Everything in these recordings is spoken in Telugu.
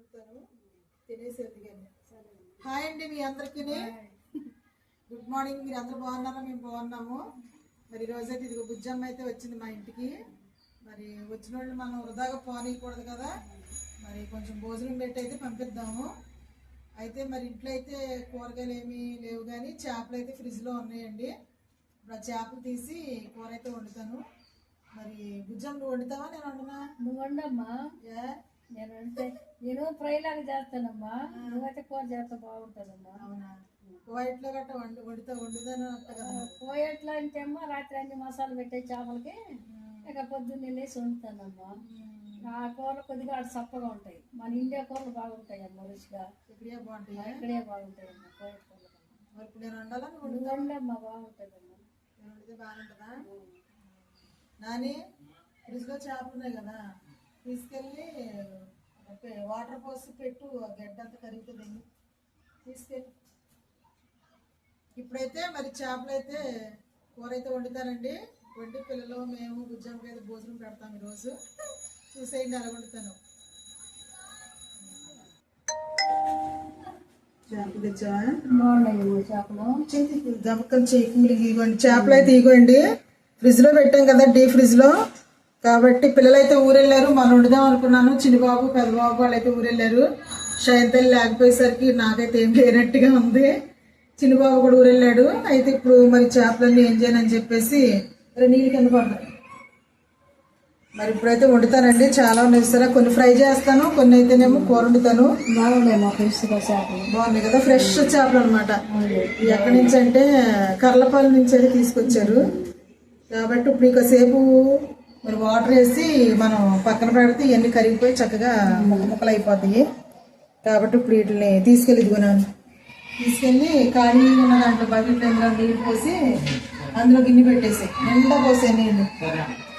వండుతాను తినేసేది కానీ. హాయ్ అండి మీ అందరికీ. Good morning. మీరు అందరూ బాగున్నారా? మేము బాగున్నాము. మరి ఈరోజు అయితే ఇదిగో బుజ్జమ్మ అయితే వచ్చింది మా ఇంటికి. మరి వచ్చిన వాళ్ళు మనం వృధాగా పోనీయకూడదు కదా. మరి కొంచెం భోజనం పెట్టి అయితే పంపిద్దాము. అయితే మరి ఇంట్లో అయితే కూరగాయలు ఏమీ లేవు కానీ చేపలు అయితే ఫ్రిడ్జ్లో ఉన్నాయండి. ఇప్పుడు ఆ చేపలు తీసి కూర అయితే వండుతాను. మరి బుజ్జమ్మ నువ్వు వండుతావా? నేను వండునా? నువ్వు వండమ్మా. నేను అంటే నేను ఫ్రై లాగా చేస్తానమ్మా నువ్వైతే కూర చేస్తే బాగుంటుందమ్మా. అవునా? వైట్లో గట్ట వండు వండితే వండుదాను పోయేట్లా అంటే అమ్మా రాత్రి అన్ని మసాలా పెట్టే చేపలకి. ఇక పొద్దున్నే లేసి వండుతానమ్మా. ఆ కూరలు కొద్దిగా అటు చప్పగా ఉంటాయి. మన ఇండియా కూరలు బాగుంటాయి అమ్మ రుచిగా. ఇక్కడే బాగుంటాయి? ఇక్కడే బాగుంటాయి అమ్మ కోయట్ కూరలు. కన్నా. మరి ఇప్పుడు నేను బాగుంటుందమ్మా. వండితే బాగుంటుందా? నాని ఫ్రిడ్జ్లో చేపలు ఉన్నాయి కదా. తీసుకెళ్ళి వాటర్ పోసి పెట్టు ఆ గడ్డ అంతా కరుగుతుంది తీసుకెళ్ళి. ఇప్పుడైతే మరి చేపలు అయితే కూర అయితే వండుతానండి వండి పిల్లలు మేము గుజ్జమ్మకి అయితే భోజనం పెడతాం ఈరోజు. చూసేయండి అలా వండుతాను. చేపలు తెచ్చావా? బాగున్నాయమ్మా చేపలు. దమకం చేయకూలి ఇవ్వండి. చేపలు అయితే ఇగోండి ఫ్రిడ్జ్లో పెట్టాం కదా డీ ఫ్రిడ్జ్లో కాబట్టి పిల్లలైతే ఊరెళ్ళారు. మనం వండుదాం అనుకున్నాను. చిన్నబాబు పెద్దబాబు వాళ్ళు అయితే ఊరెళ్ళారు. షయంతలు లేకపోయేసరికి నాకైతే ఏం లేనట్టుగా ఉంది. చిన్నబాబు కూడా ఊరెళ్ళాడు. అయితే ఇప్పుడు మరి చేపలన్నీ ఏం చేయనని చెప్పేసి మరి నీళ్ళు కింద పడతాయి మరి ఇప్పుడైతే వండుతానండి. చాలా ఉన్నాయి సరే. కొన్ని ఫ్రై చేస్తాను. కొన్ని అయితేనేమో కూర వండుతాను. బాగున్నాయమ్మా ఫ్రెష్గా చేపలు. బాగున్నాయి కదా. ఫ్రెష్ చేపలు అనమాట ఎక్కడి నుంచి అంటే కర్లపాలెం నుంచి అయితే తీసుకొచ్చారు. కాబట్టి ఇప్పుడు ఇంకాసేపు మరి వాటర్ వేసి మనం పక్కన పెడితే ఇవన్నీ కరిగిపోయి చక్కగా ముక్క ముక్కలు అయిపోతాయి. కాబట్టి ఇప్పుడు వీటిని తీసుకెళ్ళి ఇదిగోనాను తీసుకెళ్ళి ఖాళీ ఉన్న దాంట్లో బకెట్ అందులో నీళ్ళు పోసి అందులో గిన్నె పెట్టేసి నిండా పోసే నీళ్ళు.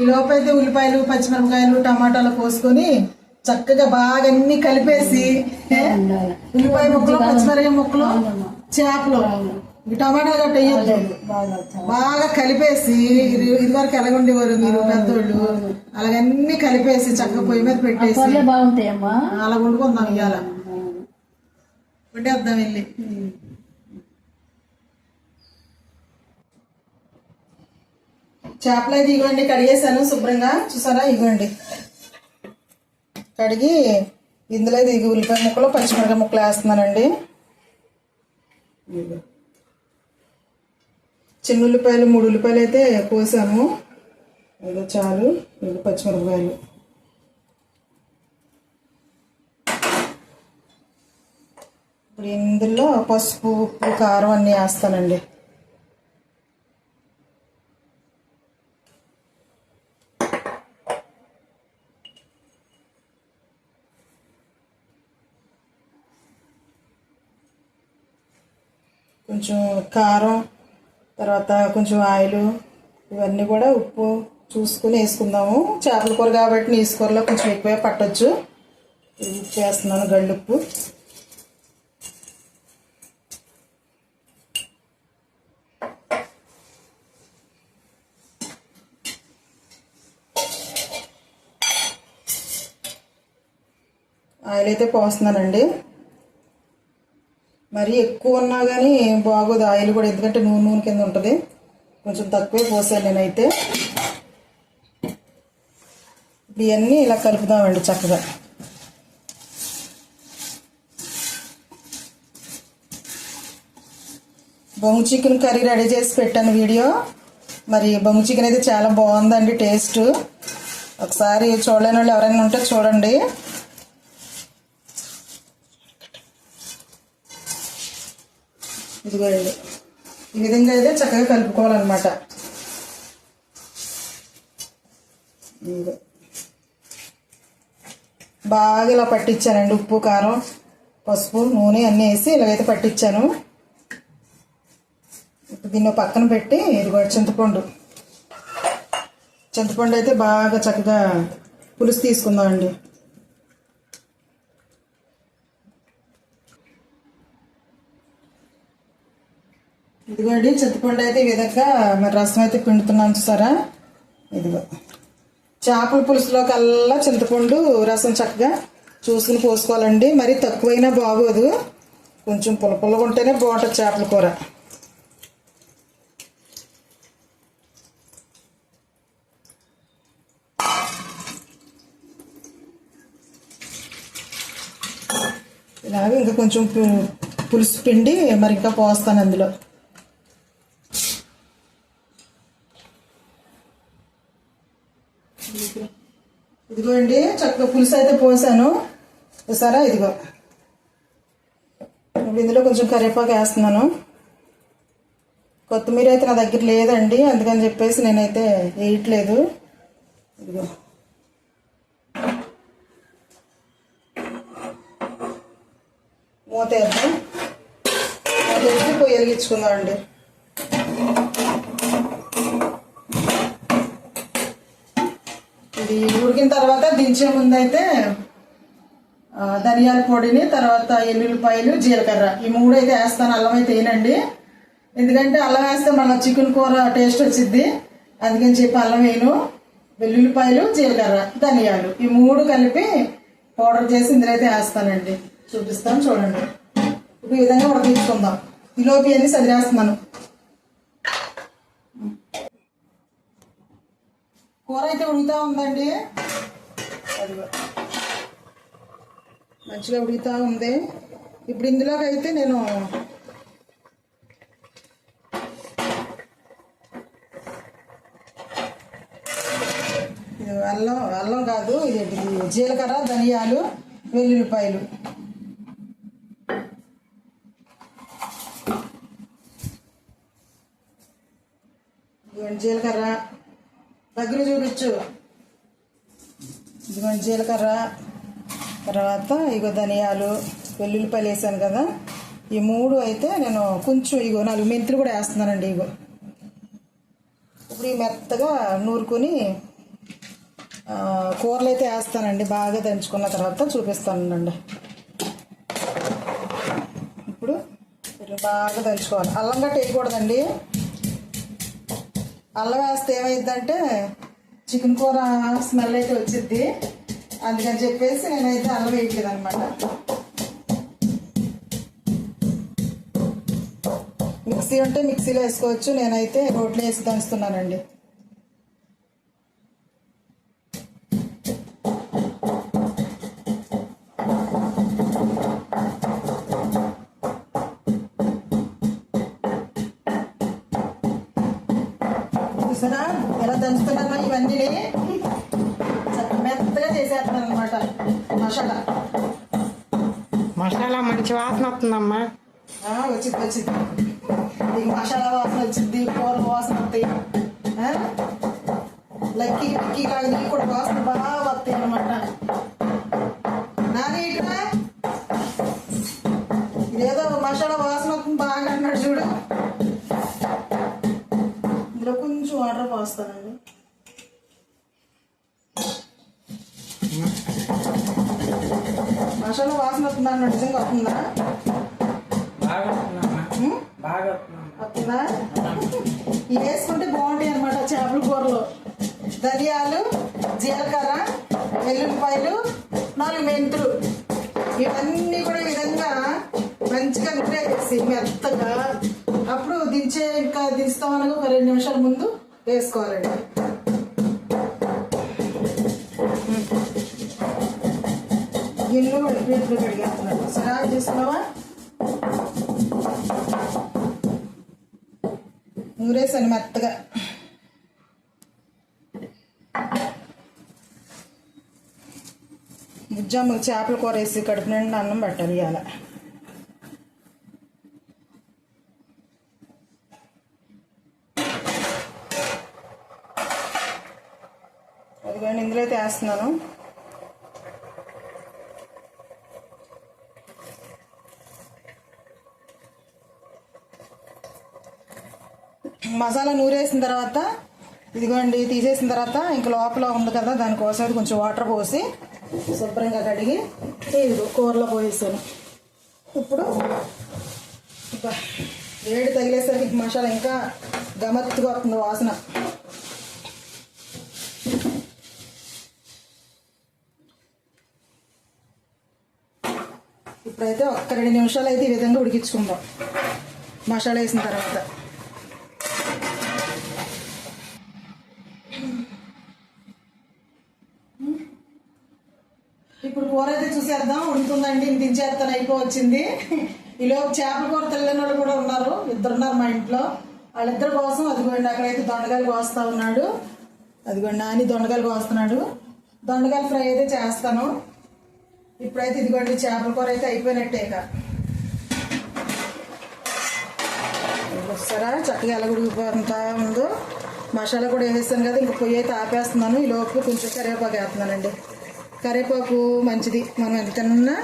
ఈ లోపైతే ఉల్లిపాయలు పచ్చిమిరపకాయలు టమాటాలు పోసుకొని చక్కగా బాగా అన్ని కలిపేసి? ఉల్లిపాయ ముక్కలు పచ్చిమిరపకాయ ముక్కలు చేపలు. ఈ టమాటాలు గట్ట బాగా కలిపేసి ఇది ఇదివరకు ఎలాగ ఉండేవారు మీరు పెద్దోళ్ళు? అలాగన్నీ కలిపేసి చక్కగా పొయ్యి మీద పెట్టేసి. బాగుంటాయమ్మా. అలా వండుకుందాం ఇవాళ వండేద్దాం వెళ్ళి. చేపలు అయితే ఇవ్వండి కడిగేసాను శుభ్రంగా. చూసారా? ఇవ్వండి. కడిగి ఇందులో అయితే ఇవి ఉల్లిపాయ ముక్కలు పచ్చిమిరపకాయ ముక్కలు వేస్తున్నానండి. చిన్న ఉల్లిపాయలు మూడు ఉల్లిపాయలు అయితే కోసాము ఏదో చాలు రెండు పచ్చిమిరపకాయలు. ఇప్పుడు ఇందులో పసుపు ఉప్పు కారం అన్నీ వేస్తానండి. కొంచెం కారం తర్వాత కొంచెం ఆయిల్ ఇవన్నీ కూడా ఉప్పు చూసుకుని వేసుకుందాము. చేపల కూర కాబట్టి నీసు కూరలో కొంచెం ఎక్కువే పట్టొచ్చు. చేస్తున్నాను ఉప్పు గళ్ళుప్పు ఆయిల్ అయితే పోస్తున్నానండి. మరి ఎక్కువ ఉన్నా కానీ బాగోదు ఆయిల్ కూడా ఎందుకంటే నూనె నూనె కింద ఉంటుంది. కొంచెం తక్కువే పోసాను నేనైతే. ఇప్పుడు ఇవన్నీ ఇలా కలుపుదామండి చక్కగా. బొంగు చికెన్ కర్రీ రెడీ చేసి పెట్టాను వీడియో. మరి బొంగు చికెన్ అయితే చాలా బాగుందండి టేస్ట్. ఒకసారి చూడలేని వాళ్ళు ఎవరైనా ఉంటే చూడండి. ఇదిగోండి ఈ విధంగా అయితే చక్కగా కలుపుకోవాలన్నమాట. బాగా ఇలా పట్టించానండి ఉప్పు కారం పసుపు నూనె అన్నీ వేసి ఇలాగైతే పట్టించాను. ఇప్పుడు దీన్ని పక్కన పెట్టి ఇదిగో చింతపండు. చింతపండు అయితే బాగా చక్కగా పులుసు తీసుకుందామండి. ఇదిగోండి చింతపండు అయితే ఈ విధంగా మరి రసం అయితే పిండుతున్నాను చూసారా? ఇదిగో. చేపల పులుసులో కల్లా చింతపండు రసం చక్కగా చూసుకుని పోసుకోవాలండి. మరి తక్కువైనా బాగోదు. కొంచెం పులపుల్లగా ఉంటేనే బాగుంటుంది చేపల కూర. ఇలాగే ఇంకా కొంచెం పులుసు పిండి మరి ఇంకా పోస్తాను అందులో. ఇదిగో అండి చక్కగా పులుసు అయితే పోసాను. చూసారా? ఇదిగో. ఇందులో కొంచెం కరివేపాకు వేస్తున్నాను. కొత్తిమీర అయితే నా దగ్గర లేదండి అందుకని చెప్పేసి నేనైతే వేయట్లేదు. ఇదిగో. మూత వేద్దాం. మూత వేసి పొయ్యి వెలిగించుకుందాం అండి ఇది ఉడికిన తర్వాత దించే ముందు అయితే ధనియాల పొడిని తర్వాత ఎల్లుల్లిపాయలు జీలకర్ర. ఈ మూడు అయితే వేస్తాను అల్లం అయితే వేయనండి. ఎందుకంటే అల్లం వేస్తే మళ్ళీ చికెన్ కూర టేస్ట్ వచ్చింది అందుకని చెప్పి అల్లం వేయను. వెల్లుల్లిపాయలు జీలకర్ర ధనియాలు. ఈ మూడు కలిపి పౌడర్ చేసి ఇందులో అయితే వేస్తానండి. చూపిస్తాను చూడండి. ఇప్పుడు ఈ విధంగా ఉడకించుకుందాం ఈలోపు అన్ని సదిరేస్తున్నాను కూర అయితే ఉడుకుతా ఉందండి. అదిగో మంచిగా ఉడుకుతా ఉంది. ఇప్పుడు ఇందులోకి అయితే నేను అల్లం అల్లం కాదు ఇది జీలకర్ర ధనియాలు వెల్లుల్లిపాయలు. జీలకర్ర. దగ్గర చూపించు. ఇదిగోండి జీలకర్ర తర్వాత ఇగో ధనియాలు వెల్లుల్లిపాయలు వేసాను కదా. ఈ మూడు అయితే నేను కొంచెం ఇగో నాలుగు మెంతులు కూడా వేస్తున్నానండి ఇగో. ఇప్పుడు ఈ మెత్తగా నూరుకొని కూరలు అయితే వేస్తానండి. బాగా దంచుకున్న తర్వాత చూపిస్తానండి. ఇప్పుడు బాగా దంచుకోవాలి. అల్లం గట్ట వేయకూడదండి. అల్లం వేస్తే ఏమైందంటే చికెన్ కూర స్మెల్ అయితే వచ్చింది అందుకని చెప్పేసి నేనైతే అల్లం వేయట్లేదు అనమాట మిక్సీ ఉంటే మిక్సీలో వేసుకోవచ్చు. నేనైతే రోట్లో వేసి దంచుతున్నానండి. మెత్తగా చేసేస్తున్నాను అనమాట మసాలా. మసాలా మంచి వాసన వస్తుందమ్మా. వచ్చింది వచ్చింది. ఈ మసాలా వాసన వచ్చింది కూర వాసన వస్తాయి? లక్కీ లక్కీ కాదు నీకు కూడా వాసన బాగా వస్తాయి అనమాట నాని ఇదేదో మసాలా వాసన వస్తుంది బాగా అన్నాడు చూడు. ఇందులో కొంచెం వాటర్ పోస్తానండి. మసాలా వాసన వస్తుందా? అన్నాడు నిజంగా వస్తుందా వస్తుందా? ఇవి వేసుకుంటే బాగుంటాయి అనమాట చేపల కూరలో. ధనియాలు జీలకర్ర వెల్లుల్లిపాయలు నాలుగు మెంతులు. ఇవన్నీ కూడా ఈ విధంగా మంచిగా నూరేసి మెత్తగా అప్పుడు దించే ఇంకా దించుతాం అనగా ఒక రెండు నిమిషాల ముందు వేసుకోవాలండి. గిన్నెలు ప్లేట్లు కడిగేస్తున్నాడు సరే తీసుకున్నావా నూరేసాను మెత్తగా. బుజ్జమ్మ చేపల కూర వేసి కడుపు నిండా అన్నం పెట్టాలి ఇవాళ. అదిగోండి ఇందులో అయితే వేస్తున్నాను. మసాలా నూరేసిన తర్వాత ఇదిగోండి తీసేసిన తర్వాత ఇంక లోపల ఉంది కదా దానికోసం కొంచెం వాటర్ పోసి శుభ్రంగా కడిగి ఇదిగో కూరలో పోసేసాను. ఇప్పుడు వేడి తగిలేసరికి మసాలా ఇంకా గమత్తుగా వస్తుంది వాసన. ఇప్పుడైతే ఒక్క రెండు నిమిషాలు అయితే ఈ విధంగా ఉడికించుకుందాం. మసాలా వేసిన తర్వాత ఇప్పుడు చేద్దాం ఉంటుందండి ఇంత దించేస్తాను అయిపోవచ్చింది. ఈలోపు చేపల కూర తెలియని వాళ్ళు కూడా ఉన్నారు ఇద్దరు ఉన్నారు మా ఇంట్లో. వాళ్ళిద్దరి కోసం అదిగోండి అక్కడైతే దొండకాయలు కోస్తా ఉన్నాడు. అదిగోండి నాని దొండకాయలు కోస్తున్నాడు. దొండకాయలు ఫ్రై అయితే చేస్తాను. ఇప్పుడైతే ఇదిగోండి చేపల కూర అయితే అయిపోయినట్టే ఇక. వస్తారా చక్కగా ఎలా ఉడికిపోతా ఉందో. మసాలా కూడా వేసేసాను కదా ఇంకా పొయ్యి అయితే ఆపేస్తున్నాను. ఈ లోపు కొంచెం కరివేపాకు వేస్తున్నానండి. కరివేపాకు మంచిది మనం ఎంత తిన్నా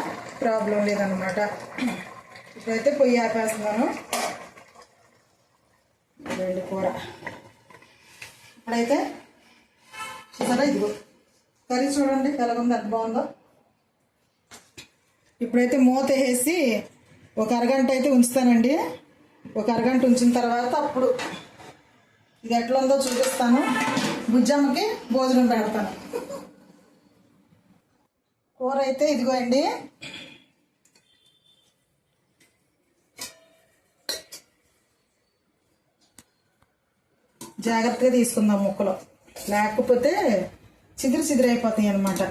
ప్రాబ్లం లేదనమాట ఇప్పుడైతే పొయ్యి ఆపేస్తున్నాను రెండు కూర ఇప్పుడైతే చూసారా ఇదిగో కర్రీ చూడండి ఎలాగుంది ఎంత బాగుందో ఇప్పుడైతే మూత వేసి ఒక అరగంట అయితే ఉంచుతానండి ఒక అరగంట ఉంచిన తర్వాత అప్పుడు ఇది ఎట్లా ఉందో చూపిస్తాను బుజ్జమ్మకి భోజనం పెడతాను కూర అయితే ఇదిగో అండి జాగ్రత్తగా తీసుకుందాం ముక్కలు. లేకపోతే చిదిరి చిదిరి అయిపోతాయి అన్నమాట.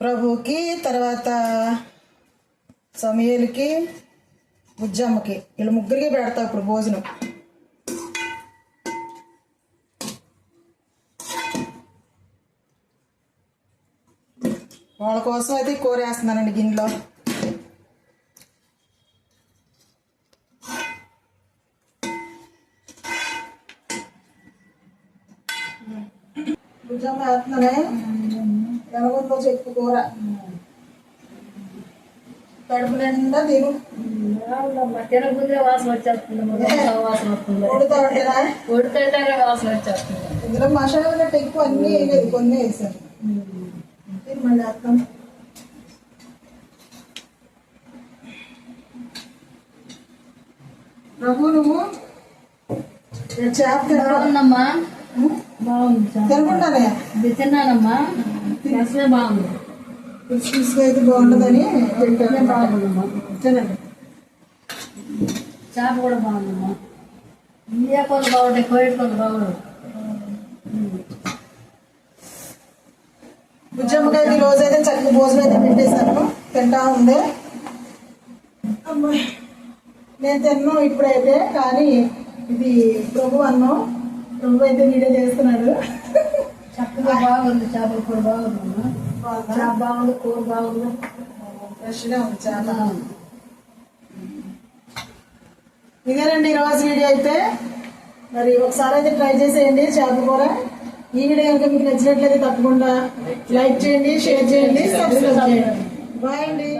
ప్రభుకి తర్వాత సమయలకి బుజ్జమ్మకి. వీళ్ళు ముగ్గురికి పెడతా ఇప్పుడు భోజనం. వాళ్ళ కోసం అయితే కూర వేస్తున్నానండి గిన్నెలో. వేస్తున్నానే? చెప్పు కూర. కడుపు నిండా తిను. వాసన వచ్చేస్తుంది వాసన వస్తుంది వచ్చేస్తుంది. ఇందులో మసాలా ఎక్కువ అన్నీ వేయలేదు కొన్ని వేసాను. మళ్ళీ వేస్తాం ప్రభు నువ్వు? బాగుందమ్మా? బాగుంది ఇది తిన్నానమ్మా? అసలే బాగుంది. పిలుసుగా అయితే బాగుంటుందని బాగుందమ్మా. తినండి. చేప కూడా బాగుందమ్మా. ఇండియా కూరలు బాగుంటాయి కోయిట్ కూరలు బాగుంటాయి. బుజ్జమ్మకాయ ఈ రోజు అయితే చక్కగా భోజనం అయితే పెట్టేశాను తింటా ఉంది నేను తిన్నాను ఇప్పుడైతే కానీ ఇది ప్రభు అన్నం. ప్రభు అయితే వీడియో చేస్తున్నాడు. చక్కగా బాగుంది చేపల కూర చేప బాగుంది కూర బాగుంది. ఫ్రెష్గా ఉంది చాలా ఇదేనండి ఈరోజు వీడియో అయితే. మరి ఒకసారి అయితే ట్రై చేసేయండి చేపల కూర. ఈ వీడియో కనుక మీకు నచ్చినట్లయితే తప్పకుండా లైక్ చేయండి షేర్ చేయండి సబ్స్క్రైబ్ చేయండి. బాయ్ అండి.